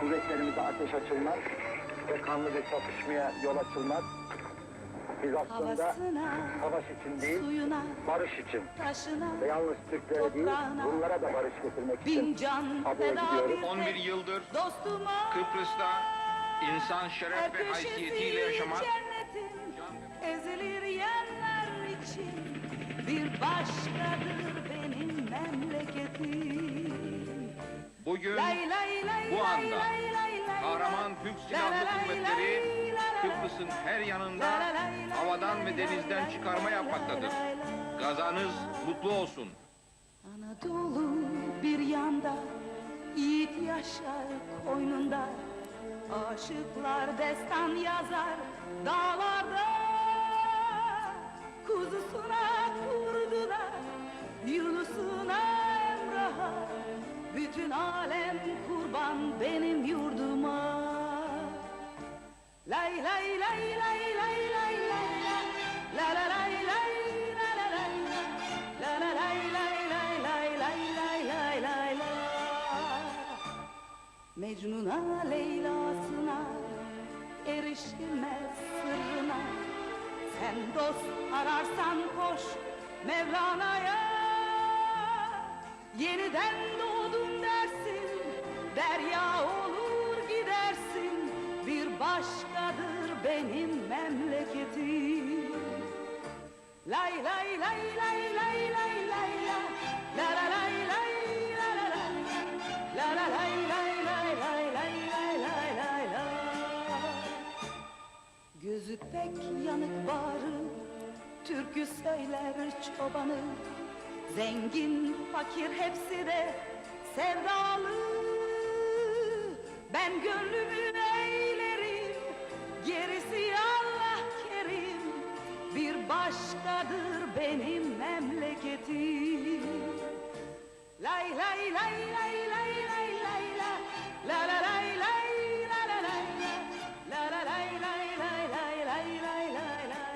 kuvvetlerimize ateş açılmaz ve kanlı bir çatışmaya yol açılmaz. Biz aslında Havasına, savaş için değil, suyuna, barış için taşına, ve yalnız Türklere değil, Rumlara da barış getirmek bin için can adaya feda gidiyoruz. bir 11 yıldır dostuma. Kıbrıs'ta insan şeref ve haysiyetiyle yaşamak ezilir yerler için bir başkadır benim memleketim. Bugün, bu anda kahraman Türk Silahlı Kuvvetleri Kıbrıs'ın her yanında havadan ve denizden çıkarma yapmaktadır. Gazanız mutlu olsun. Anadolu bir yanda, yiğit yaşar koynunda. Aşıklar destan yazar dağlarda, kuzusuna kurban benim yurduma Lay lay lay lay lay lay lay la La la lay lay la la lay la La la lay lay lay lay lay lay lay lay la Mecnun'a Leyla'sına erişilmez sırrına Sen dost ararsan koş Mevlana'ya Yeniden doğdum dersin benim memleketim Lay lay lay lay lay lay lay la La la lay lay la la la La la lay lay lay lay lay lay lay lay la Gözü pek yanık bağrı Türkü söyler çobanı Zengin fakir hepsi de sevdalı Ben gönlümü Gerisi Allah kerim Bir başkadır benim memleketim. Lay lay lay lay